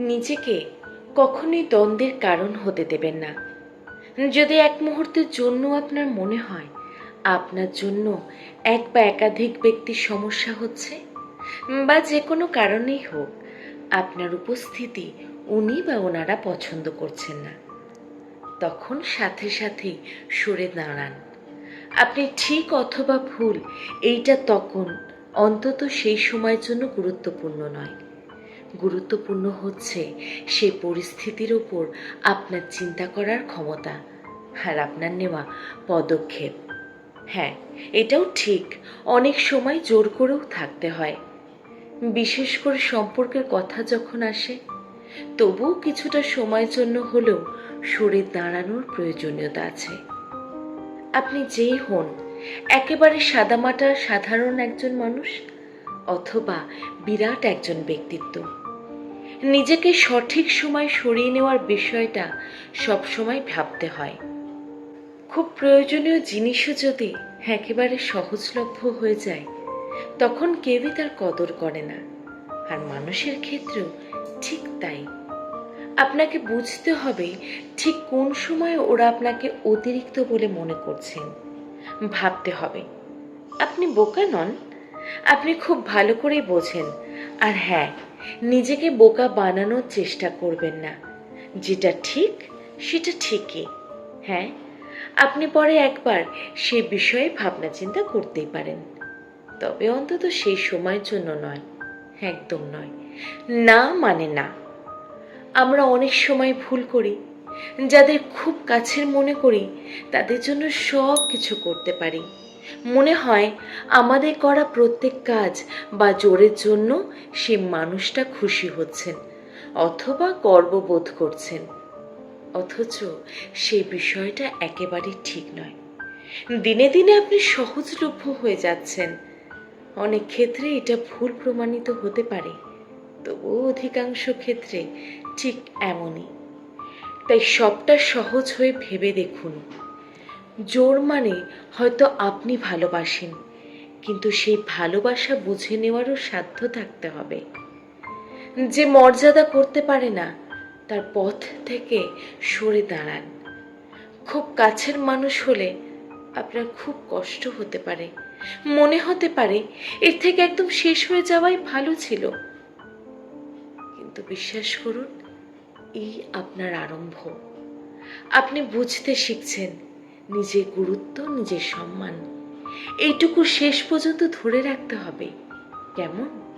নিজেকে কখনোই দ্বন্দ্বের কারণ হতে দেবেন না। যদি এক মুহূর্তের জন্য আপনার মনে হয় আপনার জন্য এক বা একাধিক ব্যক্তির সমস্যা হচ্ছে বা যে কোনো কারণেই হোক, আপনার উপস্থিতি উনি বা ওনারা পছন্দ করছেন না। তখন সাথে সাথেই সরে দাঁড়ান। আপনি ঠিক অথবা ভুল, এইটা তখন অন্তত সেই সময়ের জন্য গুরুত্বপূর্ণ নয়। গুরুত্বপূর্ণ হচ্ছে সে পরিস্থিতির ওপর আপনার চিন্তা করার ক্ষমতা আর আপনার নেওয়া পদক্ষেপ। হ্যাঁ এটাও ঠিক, অনেক সময় জোর করেও থাকতে হয়। বিশেষ করে সম্পর্কের কথা যখন আসে, তবুও কিছুটা সময়ের জন্য হলেও সরে দাঁড়ানোর প্রয়োজনীয়তা আছে। আপনি যেই হন, একেবারে সাদামাটা সাধারণ একজন মানুষ অথবা বিরাট একজন ব্যক্তিত্ব। নিজেকে সঠিক সময় সরিয়ে নেওয়ার বিষয়টা সবসময় ভাবতে হয়। খুব প্রয়োজনীয় জিনিসও যদি একেবারে সহজলভ্য হয়ে যায়, তখন কেউই তার কদর করে না। আর মানুষের ক্ষেত্রেও ঠিক তাই। আপনাকে বুঝতে হবে ঠিক কোন সময় ওরা আপনাকে অতিরিক্ত বলে মনে করছেন। ভাবতে হবে। আপনি বোকা নন। আপনি খুব ভালো করেই বোঝেন। আর হ্যাঁ নিজেকে বোকা বানানোর চেষ্টা করবেন না। যেটা ঠিক, সেটা ঠিকই। হ্যাঁ আপনি পরে একবার সে বিষয়ে ভাবনা চিন্তা করতেই পারেন। তবে অন্তত সেই সময়ের জন্য নয়, একদম নয়। না মানে না। আমরা অনেক সময় ভুল করি। যাদের খুব কাছের মনে করি, তাদের জন্য সব কিছু করতে পারি। মনে হয় আমাদের করা প্রত্যেক কাজ বা জোরের জন্য সে মানুষটা খুশি হচ্ছেন অথবা গর্ববোধ করছেন। অথচ সে বিষয়টা একেবারেই ঠিক নয়। দিনে দিনে আপনি সহজলভ্য হয়ে যাচ্ছেন। অনেক ক্ষেত্রে এটা ভুল প্রমাণিত হতে পারে, তবুও অধিকাংশ ক্ষেত্রে ঠিক এমনই। তাই সবটা সহজ হয়ে ভেবে দেখুন। জোর মানে হয়তো আপনি ভালোবাসেন, কিন্তু সেই ভালোবাসা বুঝে নেওয়ারও সাধ্য থাকতে হবে। যে মর্যাদা করতে পারে না, তার পথ থেকে সরে দাঁড়ান। খুব কাছের মানুষ হলে আপনার খুব কষ্ট হতে পারে। মনে হতে পারে এর থেকে একদম শেষ হয়ে যাওয়াই ভালো ছিল। কিন্তু বিশ্বাস করুন, এই আপনার আরম্ভ। আপনি বুঝতে শিখছেন নিজের গুরুত্ব নিজের সম্মান। এইটুকু শেষ পর্যন্ত ধরে রাখতে হবে। কেমন?